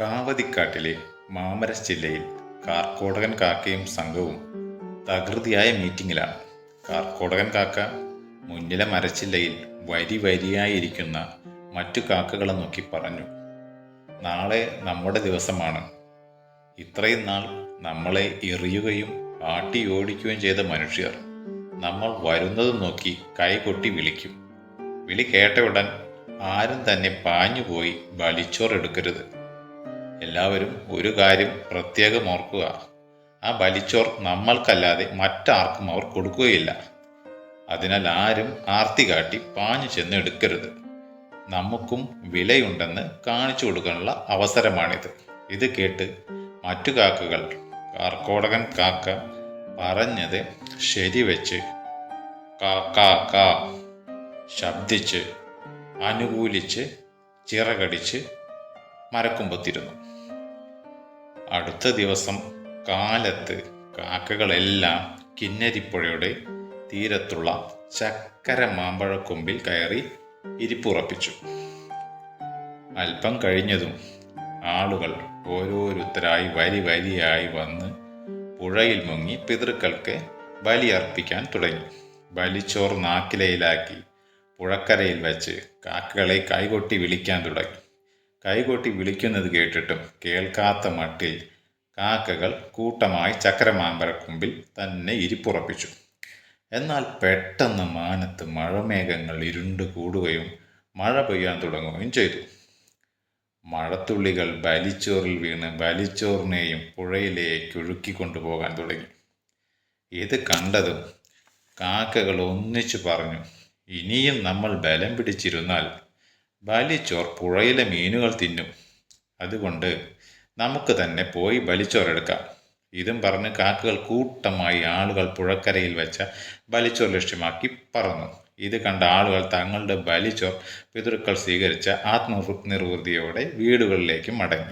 കാവതിക്കാട്ടിലെ മാമരസ് ജില്ലയിൽ കാർക്കോടകൻ കാക്കയും സംഘവും തകൃതിയായ മീറ്റിങ്ങിലാണ്. കാർക്കോടകൻ കാക്ക മുന്നിലെ മരച്ചില്ലയിൽ വരി വരിയായിരിക്കുന്ന മറ്റു കാക്കകളെ നോക്കി പറഞ്ഞു നാളെ നമ്മുടെ ദിവസമാണ്. ഇത്രയും നാൾ നമ്മളെ എറിയുകയും ആട്ടി ഓടിക്കുകയും ചെയ്ത മനുഷ്യർ നമ്മൾ വരുന്നത് നോക്കി കൈകൊട്ടി വിളിക്കും. വിളി കേട്ട ഉടൻ ആരും തന്നെ പാഞ്ഞുപോയി ബലിച്ചോറെടുക്കരുത് എല്ലാവരും ഒരു കാര്യം പ്രത്യേകം ഓർക്കുക. ആ ബലിച്ചോർ നമ്മൾക്കല്ലാതെ മറ്റാർക്കും അവർ കൊടുക്കുകയില്ല. അതിനാൽ ആരും ആർത്തി കാട്ടി പാഞ്ഞു ചെന്ന് എടുക്കരുത് നമുക്കും വിലയുണ്ടെന്ന് കാണിച്ചു കൊടുക്കാനുള്ള അവസരമാണിത്. ഇത് കേട്ട് മറ്റു കാക്കകൾ കാർക്കോടകൻ കാക്ക പറഞ്ഞത് ശരിവെച്ച് കാ കാ കാ ശബ്ദിച്ച് അനുകൂലിച്ച് ചിറകടിച്ച് മരക്കുമ്പത്തിരുന്നു. അടുത്ത ദിവസം കാലത്ത് കാക്കകളെല്ലാം കിന്നരിപ്പുഴയുടെ തീരത്തുള്ള ചക്കര മാമ്പഴക്കൊമ്പിൽ കയറി ഇരിപ്പുറപ്പിച്ചു. അല്പം കഴിഞ്ഞതും ആളുകൾ ഓരോരുത്തരായി വരി വരിയായി വന്ന് പുഴയിൽ മുങ്ങി പിതൃക്കൾക്ക് ബലിയർപ്പിക്കാൻ തുടങ്ങി. ബലിച്ചോർ നാക്കിലയിലാക്കി പുഴക്കരയിൽ വെച്ച് കാക്കകളെ കൈകൊട്ടി വിളിക്കാൻ തുടങ്ങി. കൈകൊട്ടി വിളിക്കുന്നത് കേട്ടിട്ടും കേൾക്കാത്ത മട്ടിൽ കാക്കകൾ കൂട്ടമായി ചക്രമാമ്പരക്കുമ്പിൽ തന്നെ ഇരിപ്പുറപ്പിച്ചു. എന്നാൽ പെട്ടെന്ന് മാനത്ത് മഴമേഘങ്ങൾ ഇരുണ്ടു കൂടുകയും മഴ പെയ്യാൻ തുടങ്ങുകയും ചെയ്തു. മഴത്തുള്ളികൾ ബലിച്ചോറിൽ വീണ് ബലിച്ചോറിനെയും പുഴയിലേക്ക് കൊണ്ടുപോകാൻ തുടങ്ങി. ഇത് കണ്ടതും കാക്കകൾ ഒന്നിച്ചു പറഞ്ഞു ഇനിയും നമ്മൾ ബലം പിടിച്ചിരുന്നാൽ ബലിച്ചോർ പുഴയിലെ മീനുകൾ തിന്നും. അതുകൊണ്ട് നമുക്ക് തന്നെ പോയി ബലിച്ചോറെടുക്കാം ഇതും പറഞ്ഞ് കാക്കകൾ കൂട്ടമായി ആളുകൾ പുഴക്കരയിൽ വെച്ച ബലിച്ചോർ ലക്ഷ്യമാക്കി പറന്നു. ഇത് കണ്ട ആളുകൾ തങ്ങളുടെ ബലിച്ചോർ പിതൃക്കൾ സ്വീകരിച്ച ആത്മനിർവൃതിയോടെ വീടുകളിലേക്ക് മടങ്ങി.